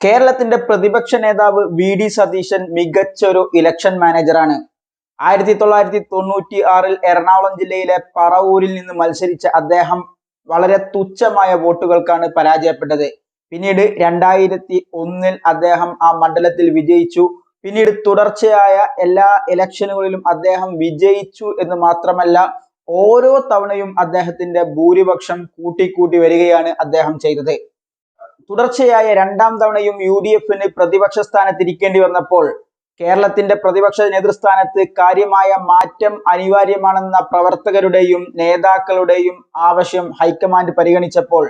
കേരളത്തിന്റെ പ്രതിപക്ഷ നേതാവ് വി ഡി സതീശൻ മികച്ചൊരു ഇലക്ഷൻ മാനേജറാണ് ആയിരത്തി തൊള്ളായിരത്തി തൊണ്ണൂറ്റി ആറിൽ എറണാകുളം ജില്ലയിലെ പറവൂരിൽ നിന്ന് മത്സരിച്ച അദ്ദേഹം വളരെ തുച്ഛമായ വോട്ടുകൾക്കാണ് പരാജയപ്പെട്ടത്. പിന്നീട് രണ്ടായിരത്തി ഒന്നിൽ അദ്ദേഹം ആ മണ്ഡലത്തിൽ വിജയിച്ചു. പിന്നീട് തുടർച്ചയായ എല്ലാ ഇലക്ഷനുകളിലും അദ്ദേഹം വിജയിച്ചു എന്ന് മാത്രമല്ല ഓരോ തവണയും അദ്ദേഹത്തിന്റെ ഭൂരിപക്ഷം കൂട്ടിക്കൂട്ടി വരികയാണ് അദ്ദേഹം ചെയ്തത്. തുടർച്ചയായ രണ്ടാം തവണയും യു ഡി എഫിന് പ്രതിപക്ഷ സ്ഥാനത്തിരിക്കേണ്ടി വന്നപ്പോൾ കേരളത്തിന്റെ പ്രതിപക്ഷ നേതൃസ്ഥാനത്ത് കാര്യമായ മാറ്റം അനിവാര്യമാണെന്ന പ്രവർത്തകരുടെയും നേതാക്കളുടെയും ആവശ്യം ഹൈക്കമാൻഡ് പരിഗണിച്ചപ്പോൾ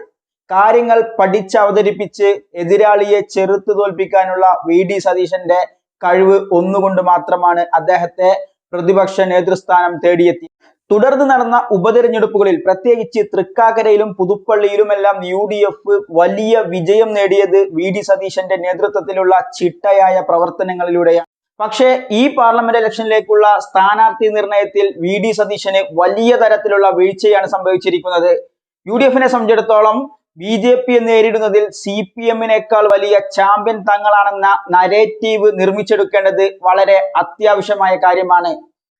കാര്യങ്ങൾ പഠിച്ചവതരിപ്പിച്ച് എതിരാളിയെ ചെറുത്തു തോൽപ്പിക്കാനുള്ള വി ഡി സതീശന്റെ കഴിവ് ഒന്നുകൊണ്ട് മാത്രമാണ് അദ്ദേഹത്തെ പ്രതിപക്ഷ നേതൃസ്ഥാനം തേടിയെത്തി തുടർന്ന് നടന്ന ഉപതെരഞ്ഞെടുപ്പുകളിൽ പ്രത്യേകിച്ച് തൃക്കാക്കരയിലും പുതുപ്പള്ളിയിലുമെല്ലാം യു ഡി എഫ് വലിയ വിജയം നേടിയത് വി ഡി സതീശന്റെ നേതൃത്വത്തിലുള്ള ചിട്ടയായ പ്രവർത്തനങ്ങളിലൂടെയാണ് പക്ഷേ ഈ പാർലമെന്റ് ഇലക്ഷനിലേക്കുള്ള സ്ഥാനാർത്ഥി നിർണയത്തിൽ വി ഡി സതീശന് വലിയ തരത്തിലുള്ള വീഴ്ചയാണ് സംഭവിച്ചിരിക്കുന്നത്. യു ഡി എഫിനെ സംബന്ധിച്ചിടത്തോളം ബി ജെ പിയെ നേരിടുന്നതിൽ സി പി എമ്മിനേക്കാൾ വലിയ ചാമ്പ്യൻ തങ്ങളാണെന്ന നരേറ്റീവ് നിർമ്മിച്ചെടുക്കേണ്ടത് വളരെ അത്യാവശ്യമായ കാര്യമാണ്.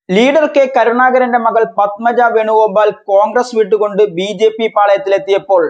ലീഡർ കെ കരുണാകരന്റെ മകൾ പത്മജ വേണുഗോപാൽ കോൺഗ്രസ് വിട്ടുകൊണ്ട് ബി ജെ പി പാളയത്തിലെത്തിയപ്പോൾ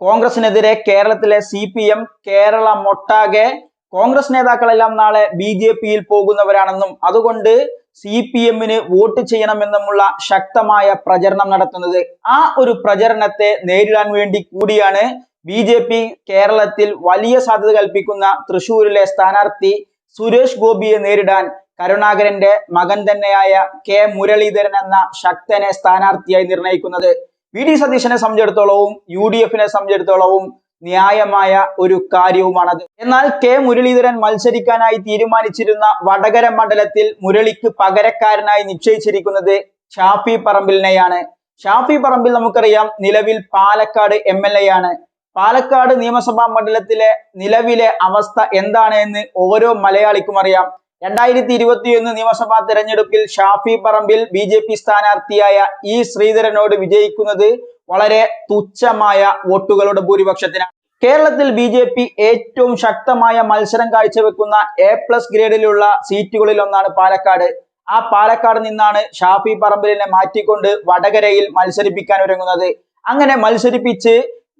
കോൺഗ്രസിനെതിരെ കേരളത്തിലെ സി പി എം കേരള മൊട്ടാകെ കോൺഗ്രസ് നേതാക്കളെല്ലാം നാളെ ബി ജെ പിയിൽ പോകുന്നവരാണെന്നും അതുകൊണ്ട് സി പി എമ്മിന് വോട്ട് ചെയ്യണമെന്നുമുള്ള ശക്തമായ പ്രചരണം നടത്തുന്നത്. ആ ഒരു പ്രചരണത്തെ നേരിടാൻ വേണ്ടി കൂടിയാണ് ബി ജെ പി കേരളത്തിൽ വലിയ സാധ്യത കൽപ്പിക്കുന്ന തൃശൂരിലെ സ്ഥാനാർത്ഥി സുരേഷ് ഗോപിയെ നേരിടാൻ കരുണാകരന്റെ മകൻ തന്നെയായ കെ മുരളീധരൻ എന്ന ശക്തനെ സ്ഥാനാർത്ഥിയായി നിർണയിക്കുന്നത് വി ഡി സതീശനെ സംബന്ധിച്ചിടത്തോളവും യു ഡി എഫിനെ സംബന്ധിച്ചിടത്തോളവും ന്യായമായ ഒരു കാര്യവുമാണത്. എന്നാൽ കെ മുരളീധരൻ മത്സരിക്കാനായി തീരുമാനിച്ചിരുന്ന വടകര മണ്ഡലത്തിൽ മുരളിക്ക് പകരക്കാരനായി നിശ്ചയിച്ചിരിക്കുന്നത് ഷാഫി പറമ്പിലിനെയാണ്. ഷാഫി പറമ്പിൽ നമുക്കറിയാം നിലവിൽ പാലക്കാട് എം ആണ് പാലക്കാട് നിയമസഭാ മണ്ഡലത്തിലെ നിലവിലെ അവസ്ഥ എന്താണ് എന്ന് ഓരോ മലയാളിക്കും അറിയാം. രണ്ടായിരത്തി ഇരുപത്തിയൊന്ന് നിയമസഭാ തെരഞ്ഞെടുപ്പിൽ Shafi Parambil B J P സ്ഥാനാർത്ഥിയായ E ശ്രീധരനോട് വിജയിക്കുന്നത് വളരെ തുച്ഛമായ വോട്ടുകളുടെ ഭൂരിപക്ഷത്തിനാണ്. കേരളത്തിൽ ബി ജെ പി ഏറ്റവും ശക്തമായ മത്സരം കാഴ്ചവെക്കുന്ന എ പ്ലസ് ഗ്രേഡിലുള്ള സീറ്റുകളിൽ ഒന്നാണ് പാലക്കാട്. ആ പാലക്കാട് നിന്നാണ് ഷാഫി പറമ്പിലിനെ മാറ്റിക്കൊണ്ട് വടകരയിൽ മത്സരിപ്പിക്കാൻ ഒരുങ്ങുന്നത്. അങ്ങനെ മത്സരിപ്പിച്ച്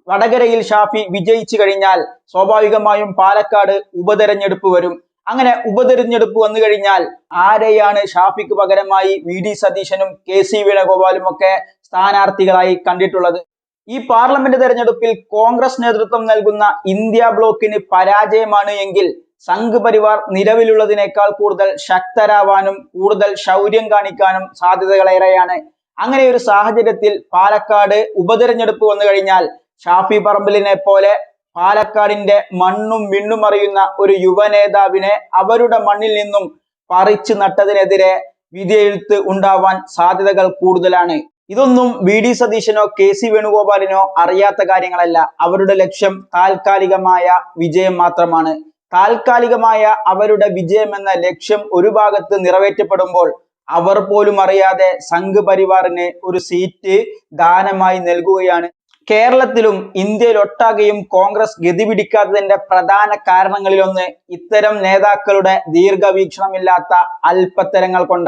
വടകരയിൽ ഷാഫി വിജയിച്ചു കഴിഞ്ഞാൽ സ്വാഭാവികമായും പാലക്കാട് ഉപതെരഞ്ഞെടുപ്പ് വരും. അങ്ങനെ ഉപതെരഞ്ഞെടുപ്പ് വന്നു കഴിഞ്ഞാൽ ആരെയാണ് ഷാഫിക്ക് പകരമായി വി ഡി സതീശനും കെ സി വേണുഗോപാലും ഒക്കെ സ്ഥാനാർത്ഥികളായി കണ്ടിട്ടുള്ളത്? ഈ പാർലമെന്റ് തെരഞ്ഞെടുപ്പിൽ കോൺഗ്രസ് നേതൃത്വം നൽകുന്ന ഇന്ത്യ ബ്ലോക്കിന് പരാജയമാണ് എങ്കിൽ സംഘ് പരിവാർ നിലവിലുള്ളതിനേക്കാൾ കൂടുതൽ ശക്തരാവാനും കൂടുതൽ ശൗര്യം കാണിക്കാനും സാധ്യതകളേറെയാണ്. അങ്ങനെ ഒരു സാഹചര്യത്തിൽ പാലക്കാട് ഉപതെരഞ്ഞെടുപ്പ് വന്നു കഴിഞ്ഞാൽ ഷാഫി പറമ്പിലിനെ പോലെ പാലക്കാടിന്റെ മണ്ണും വിണ്ണും അറിയുന്ന ഒരു യുവ നേതാവിനെ അവരുടെ മണ്ണിൽ നിന്നും പറിച്ചു നട്ടതിനെതിരെ വിധിയെഴുത്ത് ഉണ്ടാവാൻ സാധ്യതകൾ കൂടുതലാണ്. ഇതൊന്നും വി. ഡി. സതീശനോ കെ. സി. വേണുഗോപാലിനോ അറിയാത്ത കാര്യങ്ങളല്ല. അവരുടെ ലക്ഷ്യം താൽക്കാലികമായ വിജയം മാത്രമാണ്. താൽക്കാലികമായ അവരുടെ വിജയം എന്ന ലക്ഷ്യം ഒരു ഭാഗത്ത് നിറവേറ്റപ്പെടുമ്പോൾ അവർ പോലും അറിയാതെ സംഘ് പരിവാറിന് ഒരു സീറ്റ് ദാനമായി നൽകുകയാണ്. കേരളത്തിലും ഇന്ത്യയിലൊട്ടാകെയും കോൺഗ്രസ് ഗതി പിടിക്കാത്തതിന്റെ പ്രധാന കാരണങ്ങളിലൊന്ന് ഇത്തരം നേതാക്കളുടെ ദീർഘവീക്ഷണമില്ലാത്ത അല്പത്തരങ്ങൾ കൊണ്ടാണ്.